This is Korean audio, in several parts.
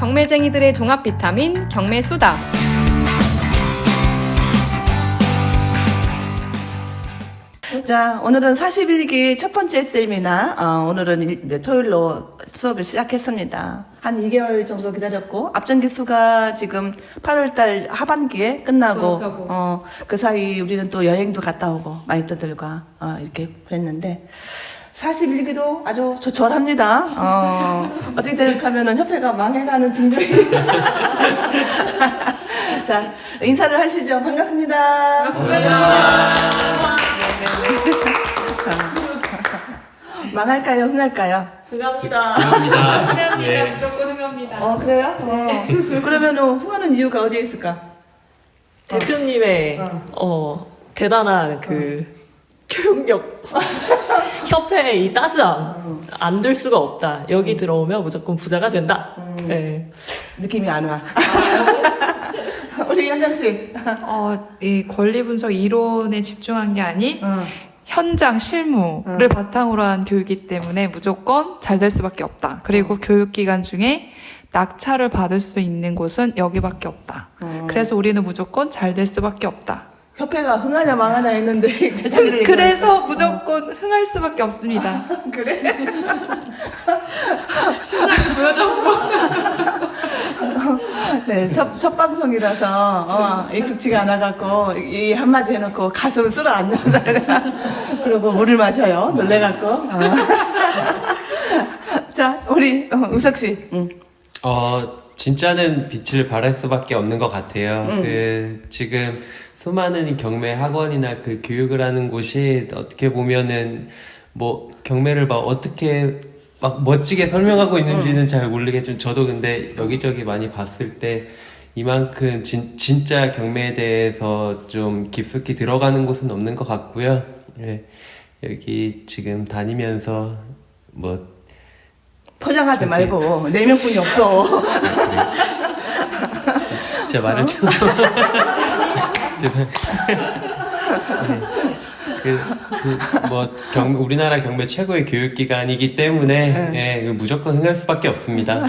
경매쟁이들의 종합 비타민 경매 수다. 자, 오늘은 41기 첫 번째 세미나, 어, 오늘은 일- 이제 토요일로 수업을 시작했습니다. 한 2개월 정도 기다렸고, 앞전 기 수가 지금 8월 달 하반기에 끝나고. 어, 그 사이 우리는 또 여행도 갔다 오고, 마이터들과, 어, 이렇게 그랬는데, 41기도 아주 조촐합니다. 어, 어떻게 생각하면은 협회가 망해가는 중경이. 자, 인사를 하시죠. 반갑습니다. 망할까요? 흥할까요? 그갑니다. 흥합니다. 무조건 흥합니다. 어, 그래요? 어. 그러면은 흥하는 이유가 어디에 있을까? 대표님의 어. 어, 대단한 그 교육력 협회의 이 따스함 안 될 수가 없다. 여기 들어오면 무조건 부자가 된다. 네. 느낌이 안 와. 우리 현정 씨. 어, 이 권리 분석 이론에 집중한 게 아닌 어. 현장 실무를 바탕으로 한 교육이기 때문에 무조건 잘 될 수밖에 없다. 그리고 교육 기간 중에 낙찰을 받을 수 있는 곳은 여기밖에 없다. 그래서 우리는 무조건 잘 될 수밖에 없다. 협회가 흥하냐 망하냐 했는데 자기들 얘기를 그래서 무조건 흥할 수밖에 없습니다. 그래? 네, 첫, 첫 방송이라서 어, 익숙지가 않아갖고 이 한마디 해놓고 가슴을 쓸어 앉는다. 그리고 물을 마셔요. 놀래갖고. 어. 자, 우리 어, 우석 씨. 응. 어, 진짜는 빛을 발할 수밖에 없는 것 같아요. 그, 지금 수많은 경매 학원이나 그 교육을 하는 곳이 어떻게 보면은 뭐 경매를 막 어떻게 막 멋지게 설명하고 있는지는 잘 모르겠지만 저도 근데 여기저기 많이 봤을 때 이만큼 진, 진짜 경매에 대해서 좀 깊숙이 들어가는 곳은 없는 것 같고요. 예, 여기 지금 다니면서 뭐 포장하지 말고 네 명뿐이 없어. 제 말을 좀 그, 그뭐 우리나라 경매 최고의 교육 기관이기 때문에 예, 이거 무조건 흥할 수밖에 없습니다.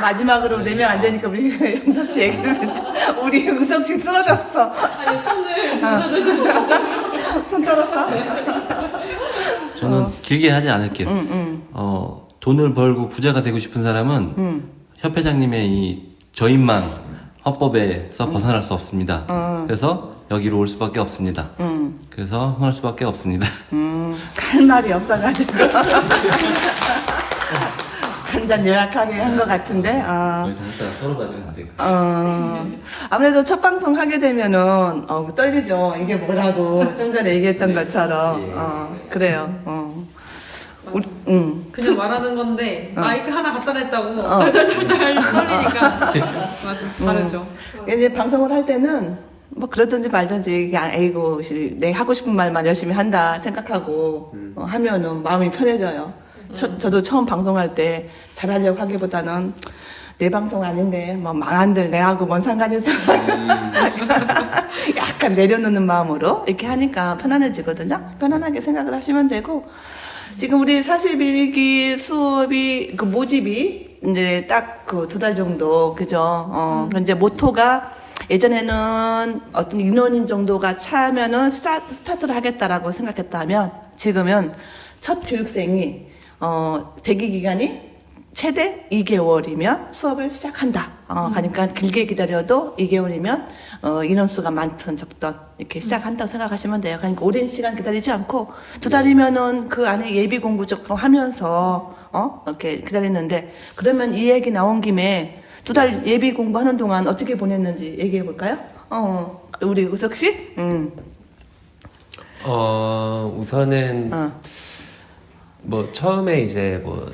마지막으로 네명안 되니까 우리 은석 씨 얘기 듣자. 우리 은석 씨 쓰러졌어. 아니 손을 손 떨었어? 저는 길게 하지 않을게요. 어, 돈을 벌고 부자가 되고 싶은 사람은 협회장님의 이 저인망 화법에서 벗어날 수 없습니다. 그래서 여기로 올 수밖에 없습니다. 그래서 흥할 수밖에 없습니다. 할 말이 없어가지고. 한잔 요약하게 한 것 같은데. 어. 서로 안. 어, 아무래도 첫 방송 하게 되면은, 어, 떨리죠. 이게 뭐라고. 좀 전에 얘기했던 것처럼. 어, 그래요. 어. 우리, 음. 그냥 말하는 건데 마이크 하나 갖다 냈다고 어. 덜덜덜덜 떨리니까 맞- 다르죠. 이제 방송을 할 때는 뭐 그러든지 말든지 그냥 에이고 씨, 내 하고 싶은 말만 열심히 한다 생각하고 어, 하면은 마음이 편해져요. 저, 저도 처음 방송할 때 잘하려고 하기보다는 내 방송 아닌데 뭐 망한들 내하고 뭔 상관이 있어. 약간 내려놓는 마음으로 이렇게 하니까 편안해지거든요. 편안하게 생각을 하시면 되고 지금 우리 41기 수업이 그 모집이 이제 딱 그 두 달 정도 그죠? 어 이제 모토가 예전에는 어떤 인원인 정도가 차면은 스타, 스타트를 하겠다라고 생각했다면 지금은 첫 교육생이 어 대기 기간이 최대 2개월이면 수업을 시작한다. 어, 그러니까 길게 기다려도 2개월이면 어, 인원수가 많든 적든 이렇게 시작한다고 생각하시면 돼요. 그러니까 오랜 시간 기다리지 않고 두 달이면은 그 안에 예비 공부 조금 하면서 어 이렇게 기다리는데 그러면 이 얘기 나온 김에 두 달 예비 공부하는 동안 어떻게 보냈는지 얘기해 볼까요? 어 우리 우석 씨, 음, 어, 우선은 어, 뭐 처음에 이제 뭐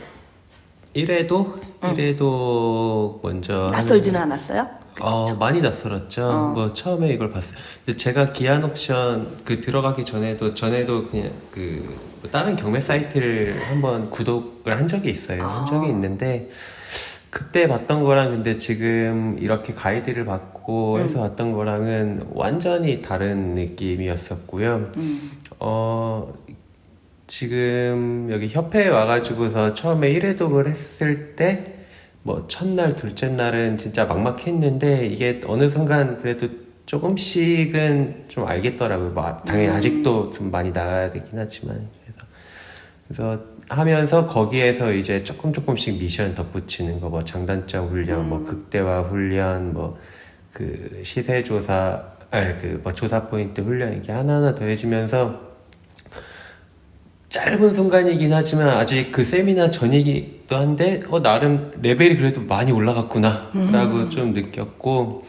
1회도 1회도 먼저 낯설지는 않았어요? 어, 많이 낯설었죠. 어. 뭐 처음에 이걸 봤어요. 근데 제가 기안 옥션 그 들어가기 전에도 전에도 그냥 그뭐 다른 경매 사이트를 한번 구독을 한 적이 있어요. 한 적이 있는데 그때 봤던 거랑 근데 지금 이렇게 가이드를 받고 해서 봤던 거랑은 완전히 다른 느낌이었었고요. 음, 어 지금 여기 협회에 와가지고서 처음에 1회독을 했을 때 뭐 첫날, 둘째 날은 진짜 막막했는데 이게 어느 순간 그래도 조금씩은 좀 알겠더라고요. 뭐 아- 당연히 아직도 좀 많이 나가야 되긴 하지만 그래서. 그래서 하면서 거기에서 이제 조금 조금씩 미션 덧붙이는 거 뭐 장단점 훈련, 뭐 극대화 훈련, 뭐 그 시세 조사, 아니 그 뭐 조사 포인트 훈련 이렇게 하나하나 더해지면서 짧은 순간이긴 하지만 아직 그 세미나 전이기도 한데 어 나름 레벨이 그래도 많이 올라갔구나라고 좀 느꼈고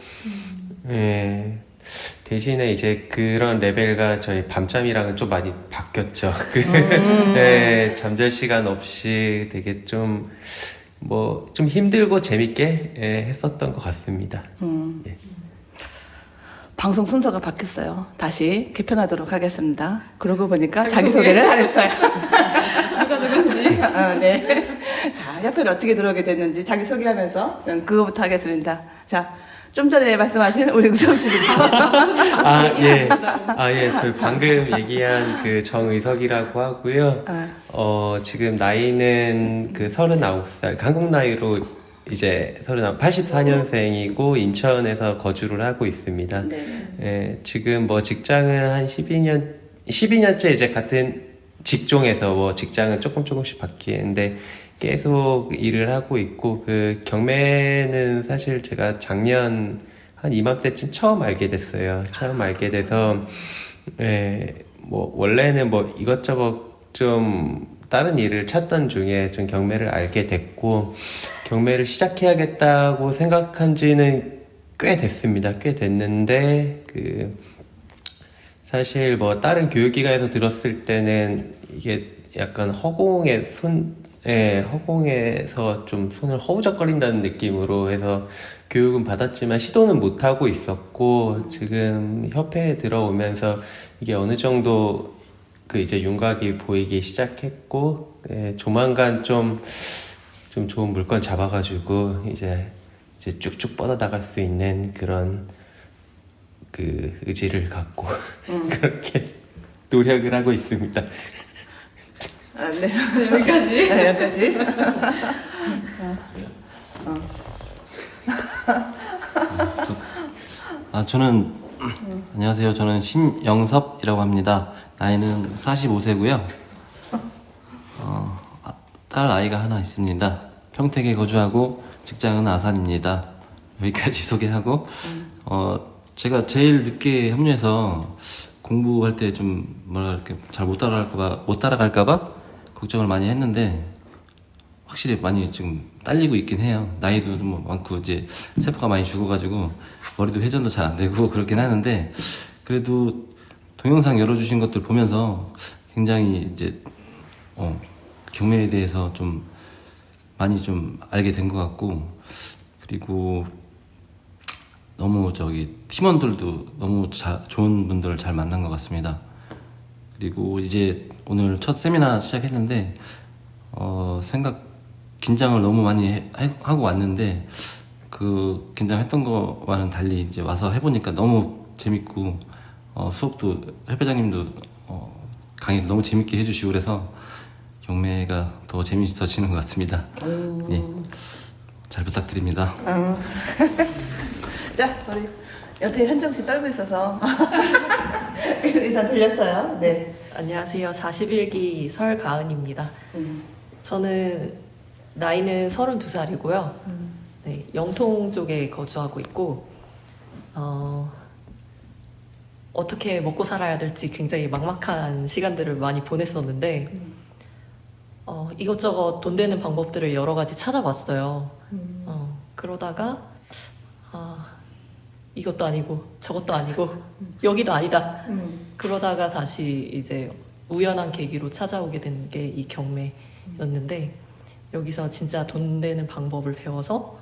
예. 대신에 이제 그런 레벨과 저희 밤잠이랑은 좀 많이 바뀌었죠. 그 예, 잠잘 시간 없이 되게 좀뭐 좀 힘들고 재밌게 예, 했었던 것 같습니다. 예. 방송 순서가 바뀌었어요. 다시 개편하도록 하겠습니다. 그러고 보니까 자기소개를 안 했어요. 누가 누군지. 아, 네. 자, 협회를 어떻게 들어오게 됐는지 자기소개하면서 음, 그거부터 하겠습니다. 자, 좀 전에 말씀하신 우리 의섭 씨부터. 아, 예. 아, 예. 저희 방금 얘기한 그 정의석이라고 하고요. 아. 어, 지금 나이는 그 39살, 한국 나이로 이제 39, 84년생이고 인천에서 거주를 하고 있습니다. 네. 예, 지금 뭐 직장은 한 12년, 12년째 이제 같은 직종에서 뭐 직장은 조금 조금씩 바뀌는데 계속 일을 하고 있고 그 경매는 사실 제가 작년 한 이맘때쯤 처음 알게 됐어요. 처음 알게 돼서 예, 뭐 원래는 뭐 이것저것 좀 다른 일을 찾던 중에 좀 경매를 알게 됐고 경매를 시작해야겠다고 생각한 지는 꽤 됐습니다. 꽤 됐는데 그 사실 뭐 다른 교육기관에서 들었을 때는 이게 약간 허공에 손, 예, 허공에서 좀 손을 허우적거린다는 느낌으로 해서 교육은 받았지만 시도는 못 하고 있었고 지금 협회에 들어오면서 이게 어느 정도 그 이제 윤곽이 보이기 시작했고 예, 조만간 좀 좀 좋은 물건 잡아가지고 이제 이제 쭉쭉 뻗어 나갈 수 있는 그런 그 의지를 갖고 그렇게 노력을 하고 있습니다. 아, 네. 여기까지. 네, 여기까지. 아, 저는, 안녕하세요. 저는 신영섭이라고 합니다. 나이는 45세고요. 어, 아, 딸 아이가 하나 있습니다. 평택에 거주하고 직장은 아산입니다. 여기까지 소개하고, 어, 제가 제일 늦게 합류해서 공부할 때 좀 뭐라 이렇게 잘못 따라갈까봐, 못 따라갈까봐 걱정을 많이 했는데, 확실히 많이 지금 딸리고 있긴 해요. 나이도 좀 많고 이제 세포가 많이 죽어가지고 머리도 회전도 잘 안 되고 그렇긴 하는데 그래도 동영상 열어주신 것들 보면서 굉장히 이제 어, 경매에 대해서 좀 많이 좀 알게 된 것 같고 그리고 너무 저기 팀원들도 너무 자, 좋은 분들을 잘 만난 것 같습니다. 그리고 이제 오늘 첫 세미나 시작했는데 어, 생각 긴장을 너무 많이 해- 해- 하고 왔는데 그 긴장했던 거와는 달리 이제 와서 해보니까 너무 재밌고 어, 수업도 회장님도 어, 강의 너무 재밌게 해주시고 그래서 경매가 더 재밌어지는 것 같습니다. 예, 잘 부탁드립니다. 자, 우리 옆에 현정 씨 떨고 있어서. 일단 들렸어요. 네. 안녕하세요. 41기 설가은입니다. 음. 저는 나이는 32살이고요. 네, 영통 쪽에 거주하고 있고, 어, 어떻게 먹고 살아야 될지 굉장히 막막한 시간들을 많이 보냈었는데, 어, 이것저것 돈 되는 방법들을 여러 가지 찾아봤어요. 어, 그러다가, 아, 이것도 아니고, 저것도 아니고, 여기도 아니다. 그러다가 다시 이제 우연한 계기로 찾아오게 된 게 이 경매였는데 여기서 진짜 돈 되는 방법을 배워서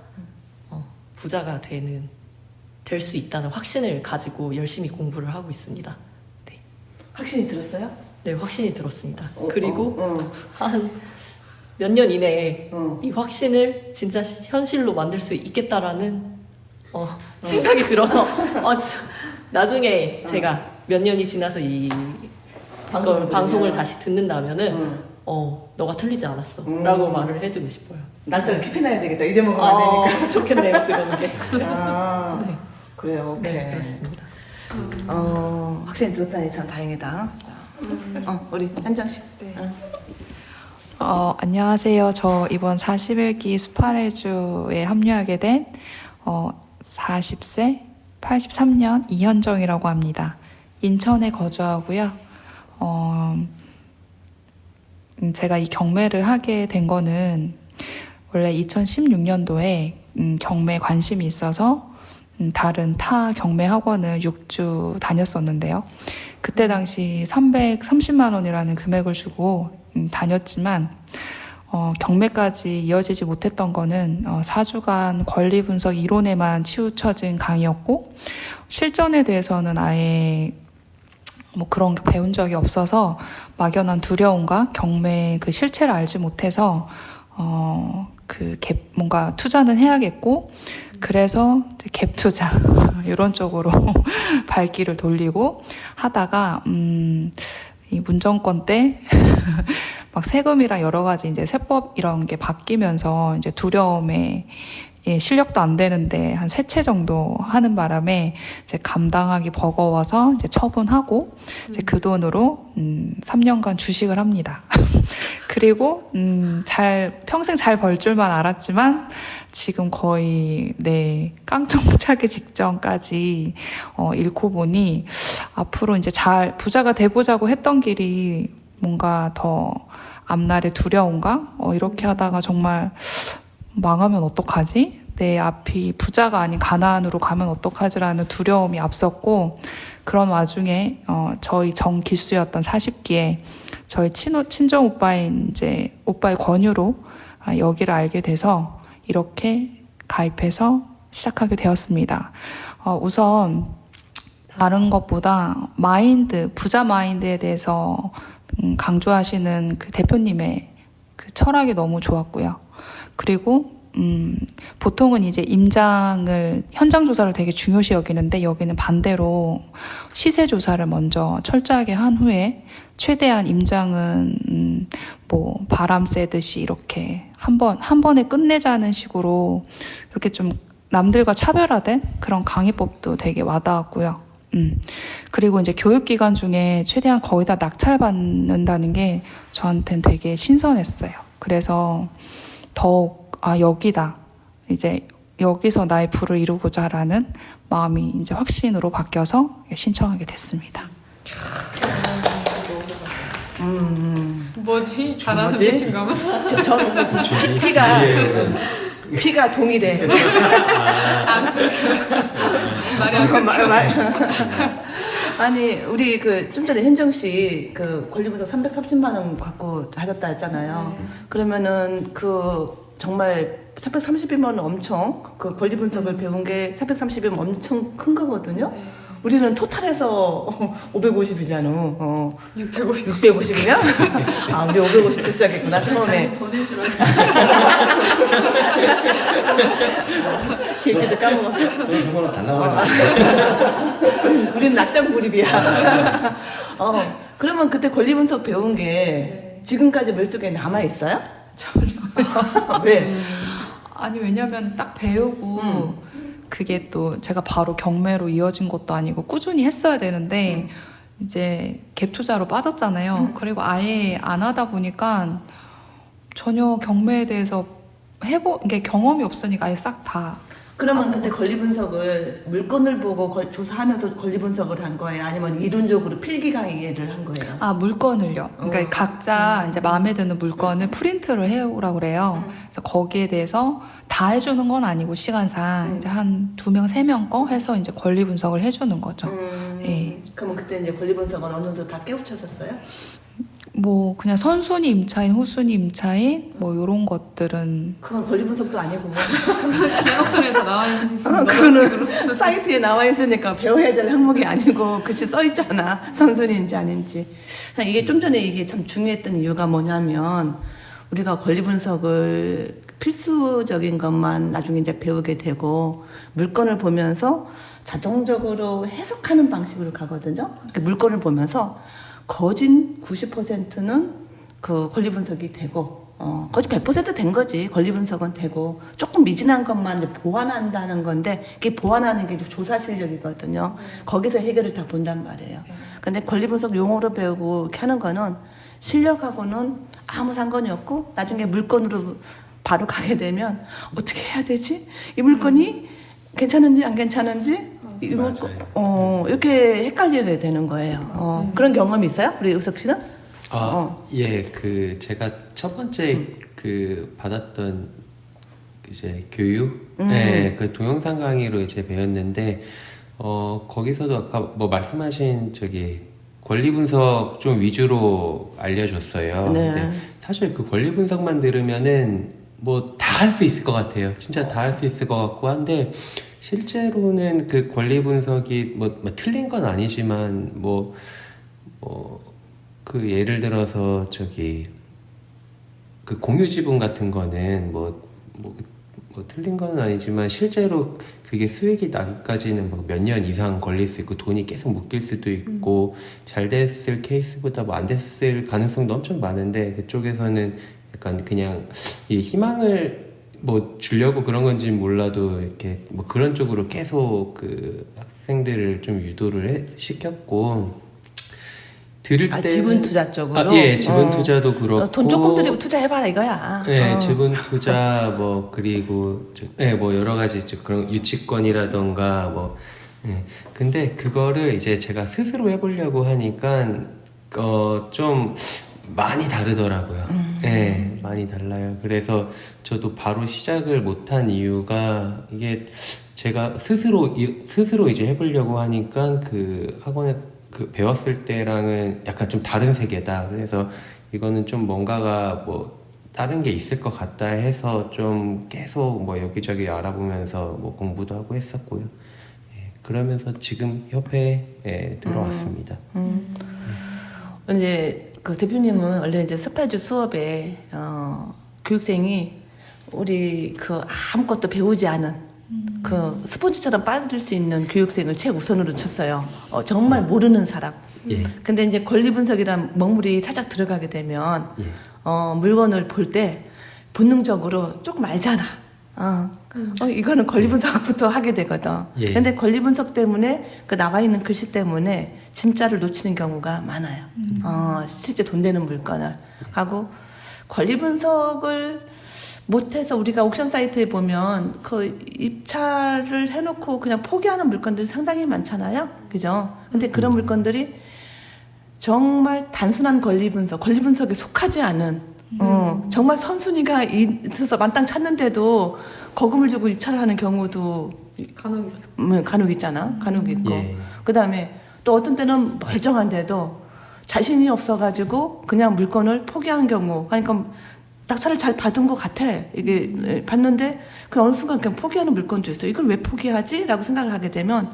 어, 부자가 되는 될 수 있다는 확신을 가지고 열심히 공부를 하고 있습니다. 네, 확신이 들었어요? 네 확신이 들었습니다. 어, 그리고 어, 어. 한 몇 년 이내에 어. 이 확신을 진짜 시- 현실로 만들 수 있겠다라는 어, 생각이 들어서 어, 나중에 제가 몇 년이 지나서 이 방송을 방송을 들으면. 다시 듣는다면은 음. 어 너가 틀리지 않았어 음. 라고 말을 해주고 싶어요 날짜를 깊이 놔야 되겠다. 잊어먹으면 안 어, 되니까. 좋겠네요 그러는 게 아, 네. 그래요. 오케이. 네, 그렇습니다 어, 확실히 들었다니 참 다행이다. 어, 우리 현정 씨. 네. 어. 어, 안녕하세요. 저 이번 41기 스파레주에 합류하게 된 어, 40세 83년 이현정이라고 합니다. 인천에 거주하고요. 어, 음, 제가 이 경매를 하게 된 거는 원래 2016년도에 음, 경매에 관심이 있어서 음, 다른 타 경매 학원을 6주 다녔었는데요. 그때 당시 330만 원이라는 금액을 주고 음, 다녔지만 어, 경매까지 이어지지 못했던 거는 어, 4주간 권리 분석 이론에만 치우쳐진 강의였고 실전에 대해서는 아예 뭐 그런 게 배운 적이 없어서 막연한 두려움과 경매의 그 실체를 알지 못해서 어, 그 갭, 뭔가 투자는 해야겠고 그래서 갭 투자 이런 쪽으로 발길을 돌리고 하다가 음, 이 문정권 때 막 세금이랑 여러 가지 이제 세법 이런 게 바뀌면서 이제 두려움에 예, 실력도 안 되는데 한 세 채 정도 하는 바람에 이제 감당하기 버거워서 이제 처분하고 이제 그 돈으로 음, 3년간 주식을 합니다. 그리고 음, 잘 평생 잘 벌 줄만 알았지만 지금 거의 네 깡총 차기 직전까지 어, 잃고 보니 앞으로 이제 잘 부자가 돼보자고 했던 길이 뭔가 더 앞날의 두려움과 어, 이렇게 하다가 정말 망하면 어떡하지? 내 앞이 부자가 아닌 가난으로 가면 어떡하지라는 두려움이 앞섰고 그런 와중에 어, 저희 정 기수였던 40기에 저희 친오, 친정 오빠인 이제 오빠의 권유로 아, 여기를 알게 돼서 이렇게 가입해서 시작하게 되었습니다. 어, 우선 다른 것보다 마인드, 부자 마인드에 대해서 음, 강조하시는 그 대표님의 그 철학이 너무 좋았고요. 그리고 음, 보통은 이제 임장을 현장 조사를 되게 중요시 여기는데 여기는 반대로 시세 조사를 먼저 철저하게 한 후에 최대한 임장은 음, 뭐 바람 쐬듯이 이렇게 한번 한 번에 끝내자는 식으로 이렇게 좀 남들과 차별화된 그런 강의법도 되게 와닿았고요. 음. 그리고 이제 교육기관 중에 최대한 거의 다 낙찰받는다는 게 저한테는 되게 신선했어요. 그래서 더욱, 아, 여기다. 이제 여기서 나의 부를 이루고자 라는 마음이 이제 확신으로 바뀌어서 신청하게 됐습니다. 뭐지? 잘하는 뭐지? 자신감은? 저, 저 피, 피가 피가 동일해. 말이 안 말, 말. 아니 우리 그 좀 전에 현정 씨 그 권리분석 330만 원 갖고 하셨다 했잖아요. 그러면은 그 정말 330이면 엄청 그 권리 분석을 배운 게 330이면 엄청 큰 거거든요. 우리는 토탈해서 550이잖아. 어. 650. 650이냐? 아, 우리 550도 시작했구나, 처음에. 길게도 까먹었어. 그거는 달라고 우리는 낙장불입이야. 어, 그러면 그때 권리분석 배운 게 지금까지 머릿속에 남아있어요? 전혀. 왜? 아니 왜냐면 딱 배우고 그게 또 제가 바로 경매로 이어진 것도 아니고 꾸준히 했어야 되는데 이제 갭 투자로 빠졌잖아요. 그리고 아예 안 하다 보니까 전혀 경매에 대해서 해보 이게 경험이 없으니까 아예 싹 다 그러면 그때 권리 분석을 물건을 보고 걸- 조사하면서 권리 분석을 한 거예요? 아니면 이론적으로 필기 강의를 한 거예요? 아 물건을요. 그러니까 어. 각자 이제 마음에 드는 물건을 프린트를 해오라고 그래요. 그래서 거기에 대해서 다 해주는 건 아니고 시간상 이제 한 두 명 세 명 거 해서 이제 권리 분석을 해주는 거죠. 음, 예. 그러면 그때 이제 권리 분석은 어느 정도 다 깨우쳤었어요? 뭐 그냥 선순위 임차인, 후순위 임차인 뭐 이런 것들은 그건 권리 분석도 아니고. 기록서에 다 나와 있는 어, 그거는 사이트에 나와 있으니까 배워야 될 항목이 아니고 글씨 써 있잖아 선순위인지 아닌지 이게 좀 전에 이게 참 중요했던 이유가 뭐냐면 우리가 권리 분석을 필수적인 것만 나중에 이제 배우게 되고 물건을 보면서 자동적으로 해석하는 방식으로 가거든요. 그러니까 물건을 보면서 거진 90%는 그 권리 분석이 되고 어, 거의 100%된 거지. 권리 분석은 되고 조금 미진한 것만 보완한다는 건데 그게 보완하는 게 조사 실력이거든요. 거기서 해결을 다 본단 말이에요. 근데 권리 분석 용어로 배우고 이렇게 하는 거는 실력하고는 아무 상관이 없고 나중에 물건으로 바로 가게 되면 어떻게 해야 되지? 이 물건이 괜찮은지 안 괜찮은지 이거 맞아요. 어, 이렇게 헷갈리게 되는 거예요. 어, 그런 경험이 있어요? 우리 의석 씨는? 아, 어. 예, 그 제가 첫 번째 그 받았던 이제 교육, 음. 예, 그 동영상 강의로 이제 배웠는데 어 거기서도 아까 뭐 말씀하신 저기 권리 분석 좀 위주로 알려줬어요. 네. 근데 사실 그 권리 분석만 들으면은 뭐 다 할 수 있을 것 같아요. 진짜 다 할 수 있을 것 같고 한데 실제로는 그 권리 분석이 뭐, 뭐 틀린 건 아니지만 뭐 뭐 그 예를 들어서 저기 그 공유 지분 같은 거는 뭐, 뭐, 뭐 틀린 건 아니지만 실제로 그게 수익이 나기까지는 뭐몇년 이상 걸릴 수 있고 돈이 계속 묶일 수도 있고 잘 됐을 케이스보다 뭐 안 됐을 가능성도 엄청 많은데 그쪽에서는 약간 그냥 이 희망을 뭐 주려고 그런 건지 몰라도 이렇게 뭐 그런 쪽으로 계속 그 학생들을 좀 유도를 해, 시켰고 들을 아, 때 지분 투자 쪽으로? 아, 예, 지분 어. 투자도 그렇고 어, 돈 조금 들이고 투자해봐라 이거야. 네, 어. 지분 투자 뭐 그리고 저- 네, 뭐 여러 가지 저 그런 유치권이라던가 뭐 예. 근데 그거를 이제 제가 스스로 해보려고 하니까 어좀 많이 다르더라고요. 예, 많이 달라요. 그래서 저도 바로 시작을 못한 이유가 이게 제가 스스로 이- 스스로 이제 해보려고 하니까 그 학원에 그 배웠을 때랑은 약간 좀 다른 세계다. 그래서 이거는 좀 뭔가가 뭐 다른 게 있을 것 같다 해서 좀 계속 뭐 여기저기 알아보면서 뭐 공부도 하고 했었고요. 예, 그러면서 지금 협회에 예, 들어왔습니다. 이제 그 대표님은 원래 이제 스파이즈 수업에 어, 교육생이 우리 그 아무것도 배우지 않은 그 스폰지처럼 빠질 수 있는 교육생을 최우선으로 쳤어요. 어, 정말 모르는 사람. 예. 근데 이제 권리 분석이란 먹물이 살짝 들어가게 되면 예. 어, 물건을 볼 때 본능적으로 조금 알잖아. 어, 어, 이거는 권리 분석부터 하게 되거든. 예. 근데 권리 분석 때문에 그 나와 있는 글씨 때문에 진짜를 놓치는 경우가 많아요. 어, 실제 돈 되는 물건을 하고 권리 분석을 못해서 우리가 옥션 사이트에 보면 그 입찰을 해놓고 그냥 포기하는 물건들이 상당히 많잖아요. 그죠? 근데 그런 물건들이 정말 단순한 권리 분석, 권리 분석에 속하지 않은 어, 정말 선순위가 있어서 만땅 찾는데도 거금을 주고 입찰을 하는 경우도 간혹 있어. 음, 간혹 있잖아. 간혹 있고. 예. 그다음에 또 어떤 때는 멀쩡한데도 자신이 없어가지고 그냥 물건을 포기하는 경우. 그러니까 낙찰을 잘 받은 것 같아. 이게 예, 봤는데 그 어느 순간 그냥 포기하는 물건도 있어. 이걸 왜 포기하지?라고 생각을 하게 되면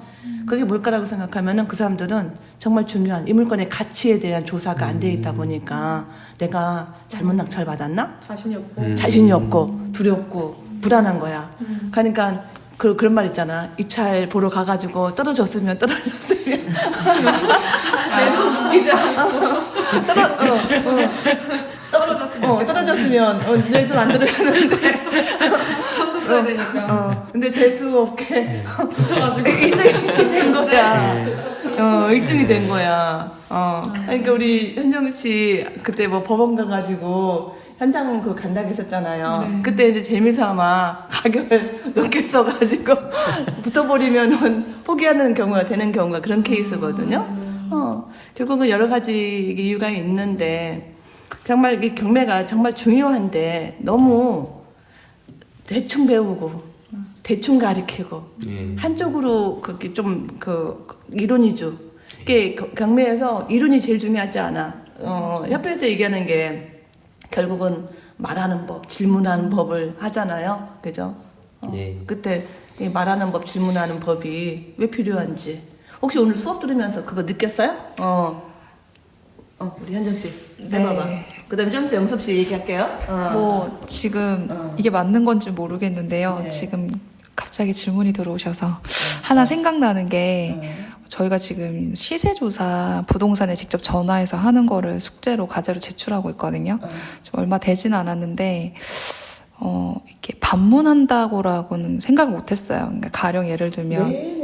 그게 뭘까라고 생각하면은 그 사람들은 정말 중요한 이 물건의 가치에 대한 조사가 안 돼 있다 보니까 내가 잘못 낙찰 받았나? 자신이 없고. 음. 자신이 없고 두렵고 불안한 거야. 그러니까 그 그런 말 있잖아. 입찰 보러 가가지고 떨어졌으면 떨어졌으면 내도 웃기지 않고. 떨어 어, 어, 떨어졌으면 어, 떨어졌으면 어, 내돈 안 들어가는데 현금 써야 되니까. 어, 근데 재수 없게 붙여가지고. 1등이 된 거야. 어, 1등이 된 거야. 어, 그러니까 우리 현정 씨 그때 뭐 법원 가가지고 현장 그 간다고 했었잖아요. 그때 이제 재미삼아 가격을 높게 써가지고 붙어버리면은 포기하는 경우가 되는 경우가 그런 케이스거든요. 어, 결국은 여러 가지 이유가 있는데 정말 이 경매가 정말 중요한데 너무 대충 배우고 대충 가리키고 예. 한쪽으로 그게 좀그 이론 위주. 이게 겨- 경매에서 이론이 제일 중요하지 않아. 어, 협회에서 얘기하는 게 결국은 말하는 법, 질문하는 법을 하잖아요. 그죠? 어, 예. 그때 이 말하는 법, 질문하는 법이 왜 필요한지. 혹시 오늘 수업 들으면서 그거 느꼈어요? 어. 어, 우리 현정 씨. 네. 해봐봐. 그 다음에 좀 이따 영섭 씨 얘기할게요. 어. 뭐 지금 어. 이게 맞는 건지 모르겠는데요. 네. 지금 갑자기 질문이 들어오셔서 하나 생각나는 게 어. 저희가 지금 시세 조사 부동산에 직접 전화해서 하는 거를 숙제로 과제로 제출하고 있거든요. 좀 얼마 되진 않았는데 어 이렇게 반문한다고라고는 생각을 못했어요. 그러니까 가령 예를 들면 네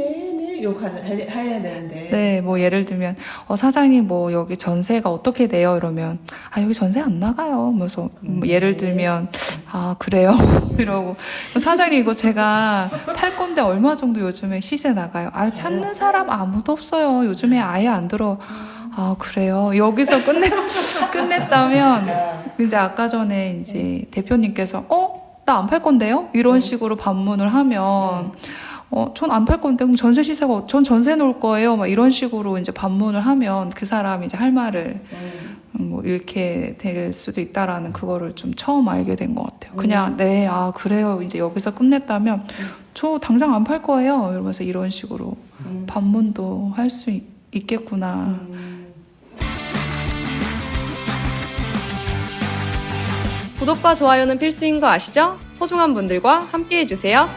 네네 욕 해야 되는데. 네, 뭐 예를 들면 어 사장님 뭐 여기 전세가 어떻게 돼요? 이러면 아 여기 전세 안 나가요. 그래서 뭐 예를 들면 아 그래요? 이러고 사장님 이거 제가 팔 건데 얼마 정도 요즘에 시세 나가요? 아 찾는 사람 아무도 없어요. 요즘에 아예 안 들어. 아 그래요? 여기서 끝내 끝냈다면 이제 아까 전에 이제 대표님께서 어 나 안 팔 건데요? 이런 식으로 반문을 하면. 어, 전 안 팔 건데, 그럼 전세 시세가, 어- 전 전세 놓을 거예요. 막 이런 식으로 이제 반문을 하면 그 사람이 이제 할 말을 음, 뭐 잃게 될 수도 있다라는 그거를 좀 처음 알게 된 것 같아요. 그냥, 네, 아, 그래요. 이제 여기서 끝냈다면, 저 당장 안 팔 거예요. 이러면서 이런 식으로 반문도 할 수 있겠구나. 구독과 좋아요는 필수인 거 아시죠? 소중한 분들과 함께 해주세요.